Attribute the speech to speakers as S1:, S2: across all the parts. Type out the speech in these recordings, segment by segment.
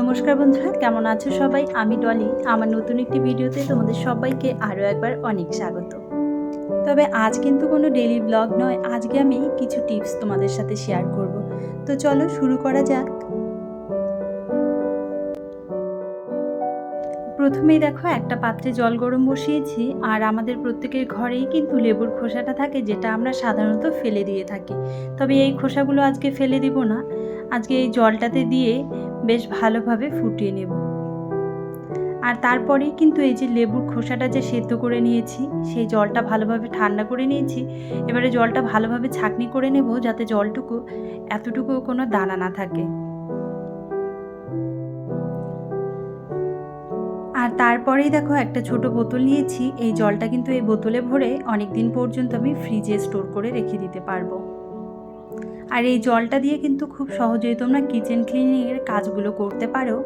S1: নমস্কার বন্ধুরা, কেমন আছো সবাই? আমি ডলি। আমার নতুন একটি ভিডিওতে তোমাদের সবাইকে আরও একবার অনেক স্বাগত। তবে আজ কিন্তু কোনো ডেলি ব্লগ নয়, আজকে আমি কিছু টিপস তোমাদের সাথে শেয়ার করব। তো চলো শুরু করা যাক। প্রথমেই দেখো, একটা পাত্রে জল গরম বসিয়েছি, আর আমাদের প্রত্যেকের ঘরেই কিন্তু লেবুর খোসাটা থাকে, যেটা আমরা সাধারণত ফেলে দিয়ে থাকি। তবে এই খোসাগুলো আজকে ফেলে দিব না। আজকে এই জলটাতে দিয়ে বেশ ভালোভাবে ফুটিয়ে নেব। আর তারপরে কিন্তু এই যে লেবুর খোসাটা যে সেদ্ধ করে নিয়েছি, সেই জলটা ভালোভাবে ঠান্ডা করে নিয়েছি। এবারে জলটা ভালোভাবে ছাঁকনি করে নেব যাতে জলটুকু এতটুকু কোনো দানা না থাকে। আর তারপরেই দেখো একটা ছোট বোতল নিয়েছি, এই জলটা কিন্তু এই বোতলে ভরে অনেক দিন পর্যন্ত আমি ফ্রিজে স্টোর করে রেখে দিতে পারব। আর এই জলটা দিয়ে কিন্তু খুব সহজেই তোমরা কিচেন ক্লিনিংয়ের কাজগুলো করতে পারো।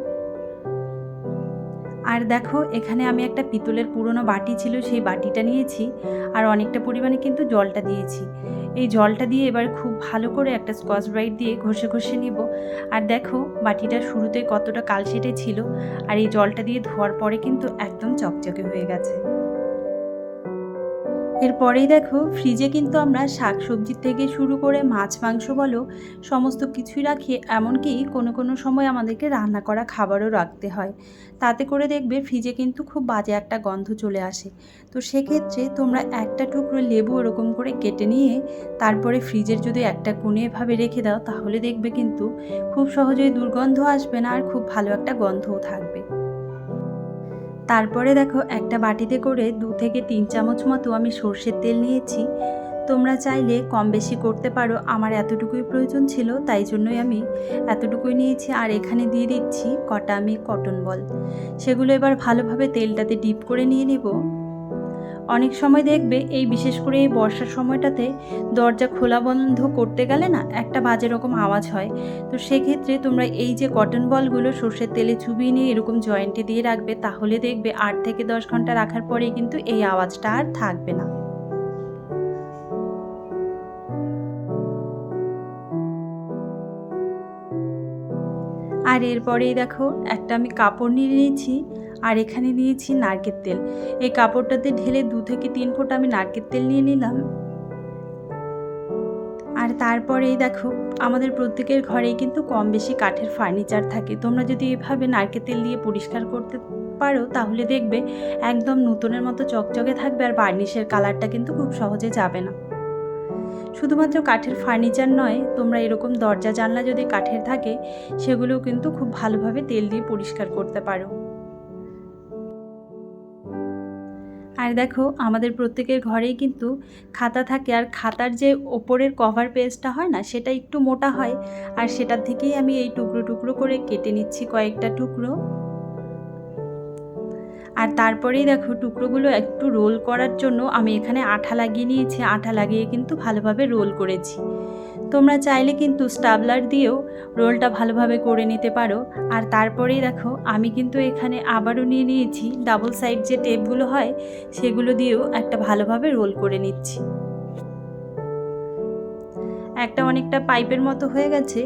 S1: আর দেখো, এখানে আমি একটা পিতলের পুরনো বাটি ছিল, সেই বাটিটা নিয়েছি, আর অনেকটা পরিমাণে কিন্তু জলটা দিয়েছি। এই জলটা দিয়ে এবার খুব ভালো করে একটা স্কচ ব্রাইট দিয়ে ঘষে ঘষে নিব। আর দেখো বাটিটা শুরুতে কতটা কালশেটে ছিল, আর এই জলটা দিয়ে ধোয়ার পরে কিন্তু একদম চকচকে হয়ে গেছে। এরপরেই দেখো ফ্রিজে কিন্তু আমরা শাক সবজি থেকে শুরু করে মাছ, মাংস বলো, সমস্ত কিছুই রাখি, এমনকি কোনো কোনো সময় আমাদেরকে রান্না করা খাবারও রাখতে হয়। তাতে করে দেখবে ফ্রিজে কিন্তু খুব বাজে একটা গন্ধ চলে আসে। তো সেক্ষেত্রে তোমরা একটা টুকরো লেবু ওরকম করে কেটে নিয়ে, তারপরে ফ্রিজের যদি একটা কোণে এভাবে রেখে দাও, তাহলে দেখবে কিন্তু খুব সহজেই দুর্গন্ধ আসবে না আর খুব ভালো একটা গন্ধও থাকবে। তারপরে দেখো একটা বাটিতে করে দু থেকে তিন চামচ মতো আমি সর্ষের তেল নিয়েছি। তোমরা চাইলে কম বেশি করতে পারো, আমার এতটুকুই প্রয়োজন ছিল, তাই জন্যই আমি এতটুকুই নিয়েছি। আর এখানে দিয়ে দিচ্ছি কটা আমি কটন বল সেগুলো এবার ভালোভাবে তেলটাতে ডিপ করে নিয়ে নেব। অনেক সময় দেখবে এই বিশেষ করে এই বর্ষার সময়টাতে দরজা খোলা বন্ধ করতে গেলে না একটা বাজে রকম আওয়াজ হয়। তো সেক্ষেত্রে তোমরা এই যে কটন বলগুলো সর্ষের তেলে চুবিয়ে নিয়ে এরকম জয়েন্টে দিয়ে রাখবে, তাহলে দেখবে আট থেকে দশ ঘণ্টা রাখার পরেই কিন্তু এই আওয়াজটা আর থাকবে না। আর এরপরেই দেখো, একটা আমি কাপড় নিয়ে নিয়েছি। আর এখানে নিয়েছি নারকেল তেল। এই কাপড়টাতে ঢেলে দু থেকে তিন ফোঁটা আমি নারকেল তেল নিয়ে নিলাম। আর তারপরেই দেখো, আমাদের প্রত্যেকের ঘরেই কিন্তু কম বেশি কাঠের ফার্নিচার থাকে। তোমরা যদি এভাবে নারকেল তেল দিয়ে পরিষ্কার করতে পারো, তাহলে দেখবে একদম নতুনের মতো চকচকে থাকবে আর বার্নিশের কালারটা কিন্তু খুব সহজে যাবে না। শুধুমাত্র কাঠের ফার্নিচার নয়, তোমরা এরকম দরজা জানলা যদি কাঠের থাকে, সেগুলোও কিন্তু খুব ভালোভাবে তেল দিয়ে পরিষ্কার করতে পারো। আর দেখো, আমাদের প্রত্যেকের ঘরেই কিন্তু খাতা থাকে। আর খাতার যে ওপরের কভার পেজটা হয় না, সেটা একটু মোটা হয়। আর সেটার থেকেই আমি এই টুকরো টুকরো করে কেটে নিচ্ছি কয়েকটা টুকরো। আর তারপরেই দেখো টুকরোগুলো একটু রোল করার জন্য আমি এখানে আঠা লাগিয়ে নিয়েছি। আঠা লাগিয়ে কিন্তু ভালোভাবে রোল করেছি। তোমরা চাইলে কিন্তু স্টাবলার দিয়েও রোলটা ভালোভাবে করে নিতে পারো। আর তারপরেই দেখো আমি কিন্তু এখানে আবারও নিয়ে নিয়েছি। ডাবল সাইড যে টেপগুলো হয়, সেগুলো দিয়েও একটা ভালোভাবে রোল করে নিচ্ছি। একটা অনেকটা পাইপের মতো হয়ে গেছে।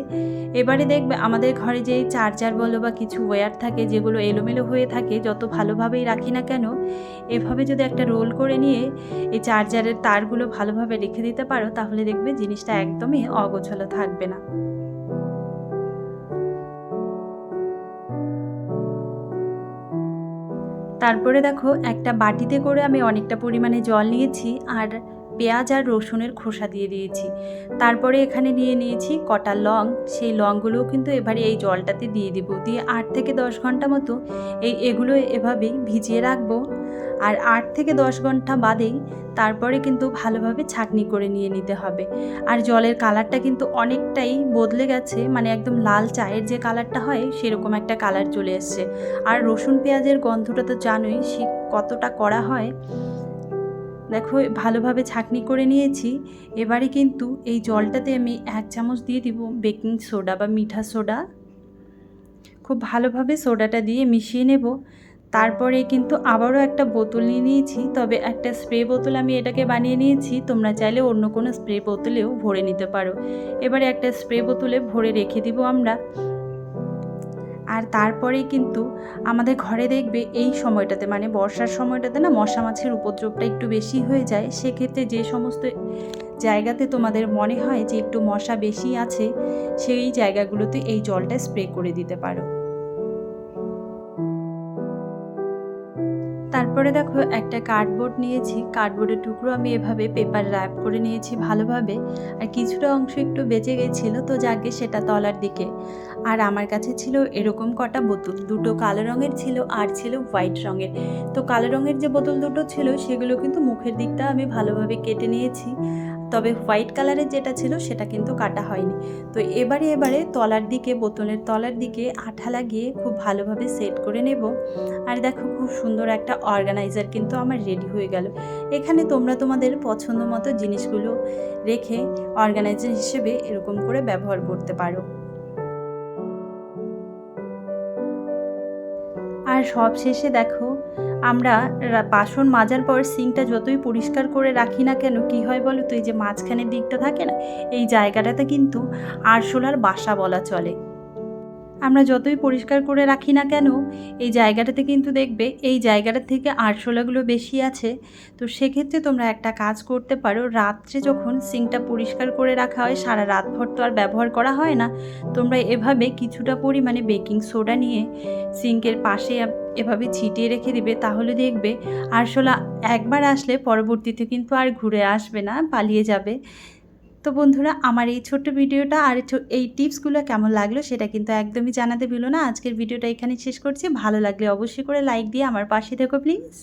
S1: এবারে দেখবে আমাদের ঘরে যে চার্জার বলো বা কিছু ওয়্যার থাকে, যেগুলো এলোমেলো হয়ে থাকে, যত ভালোভাবেই রাখি না কেন, এভাবে যদি একটা রোল করে নিয়ে এই চার্জারের তারগুলো ভালোভাবে রেখে দিতে পারো, তাহলে দেখবে জিনিসটা একদমই অগোছালো থাকবে না। তারপরে দেখো, একটা বাটিতে করে আমি অনেকটা পরিমাণে জল নিয়েছি, আর পেঁয়াজ আর রসুনের খোসা দিয়ে দিয়েছি। তারপরে এখানে নিয়ে নিয়েছি কটা লং। সেই লংগুলোও কিন্তু এবারে এই জলটাতে দিয়ে দিব। দিয়ে আট থেকে দশ ঘণ্টা মতো এই এগুলো এভাবেই ভিজিয়ে রাখব। আর আট থেকে দশ ঘণ্টা বাদেই তারপরে কিন্তু ভালোভাবে ছাকনি করে নিয়ে নিতে হবে। আর জলের কালারটা কিন্তু অনেকটাই বদলে গেছে। মানে একদম লাল চায়ের যে কালারটা হয়, সেরকম একটা কালার চলে এসছে। আর রসুন পেঁয়াজের গন্ধটা তো জানোই, সে কতটা করা হয়। দেখো, ভালোভাবে ছাকনি করে নিয়েছি। এবারে কিন্তু এই জলটাতে আমি এক চামচ দিয়ে দিব বেকিং সোডা বা মিঠা সোডা। খুব ভালোভাবে সোডাটা দিয়ে মিশিয়ে নেব। তারপরে কিন্তু আবারও একটা বোতল নিয়ে নিয়েছি, তবে একটা স্প্রে বোতল আমি এটাকে বানিয়ে নিয়েছি। তোমরা চাইলে অন্য কোনো স্প্রে বোতলেও ভরে নিতে পারো। এবারে একটা স্প্রে বোতলে ভরে রেখে দিব আমরা। আর তারপরেই কিন্তু আমাদের ঘরে দেখবে এই সময়টাতে মানে বর্ষার সময়টাতে না মশা মাছের উপদ্রবটা একটু বেশি হয়ে যায়, সেক্ষেত্রে যে সমস্ত জায়গাতে তোমাদের মনে হয় যে একটু মশা বেশি আছে, সেই জায়গাগুলোতে এই জলটা স্প্রে করে দিতে পারো। তারপরে দেখো একটা কার্ডবোর্ড নিয়েছি। কার্ডবোর্ডের টুকরো আমি এভাবে পেপার র্যাপ করে নিয়েছি ভালোভাবে। আর কিছুটা অংশ একটু বেঁচে গেছিল তো যাকে সেটা তলার দিকে। আর আমার কাছে ছিল এরকম কটা বোতল। দুটো কালো রঙের ছিল আর ছিল হোয়াইট রঙের। তো কালো রঙের যে বোতল দুটো ছিল সেগুলো কিন্তু মুখের দিকটা আমি ভালোভাবে কেটে নিয়েছি। তবে হোয়াইট কালারের যেটা ছিল সেটা কিন্তু কাটা হয়নি। তো এবারে এবারে তলার দিকে, বোতলের তলার দিকে আঠা লাগিয়ে খুব ভালোভাবে সেট করে নেব। আর দেখো খুব সুন্দর একটা অর্গানাইজার কিন্তু আমার রেডি হয়ে গেল। এখানে তোমরা তোমাদের পছন্দ মতো জিনিসগুলো রেখে অর্গানাইজার হিসেবে এরকম করে ব্যবহার করতে পারো। আর সব শেষে দেখো আমরা বাসন মাজার পর সিঙ্কটা যতই পরিষ্কার করে রাখি না কেন, কি হয় বলো তো? এই যে মাঝখানের দিকটা থাকে না, এই জায়গাটাতে কিন্তু আরশোলার বাসা বলা চলে। আমরা যতই পরিষ্কার করে রাখি না কেন, এই জায়গাটাতে কিন্তু দেখবে এই জায়গাটা থেকে আরশোলাগুলো বেশি আছে। তো সেক্ষেত্রে তোমরা একটা কাজ করতে পারো, রাত্রে যখন সিঙ্কটা পরিষ্কার করে রাখা হয়, সারা রাতভর তো আর ব্যবহার করা হয় না, তোমরা এভাবে কিছুটা পরিমাণে বেকিং সোডা নিয়ে সিঙ্কের পাশে এভাবে ছিটিয়ে রেখে দিবে, তাহলে দেখবে আরশোলা একবার আসলে পরবর্তীতে কিন্তু আর ঘুরে আসবে না, পালিয়ে যাবে। তো বন্ধুরা, আমার এই ছোট্ট ভিডিওটা আর এই টিপসগুলো কেমন লাগল সেটা কিন্তু একদমই জানাতে ভুলো না। আজকের ভিডিওটা এখানে শেষ করছি। ভালো লাগলে অবশ্যই করে লাইক দিয়ে আমার পাশে থেকো, প্লিজ।